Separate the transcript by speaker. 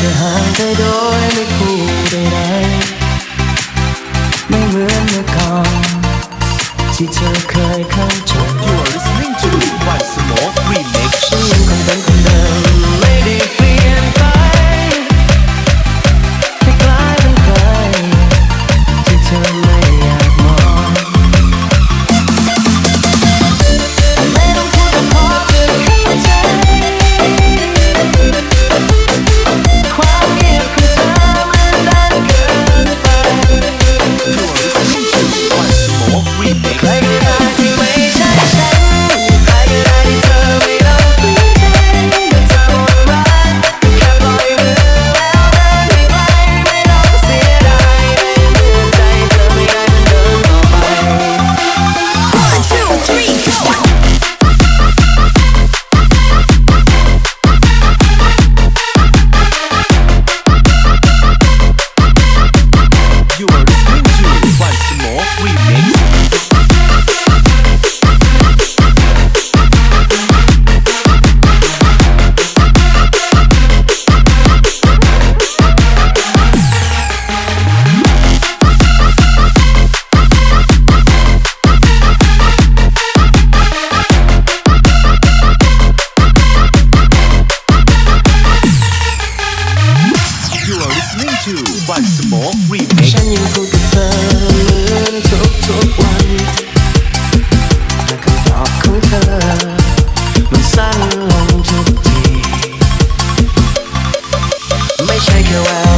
Speaker 1: 街半対通りに触れない คุยกับเธอเหมือนทุกทุวันแต่คำตอบของเธอ มันสั้นลงทุกที ไม่ใช่แค่ว่า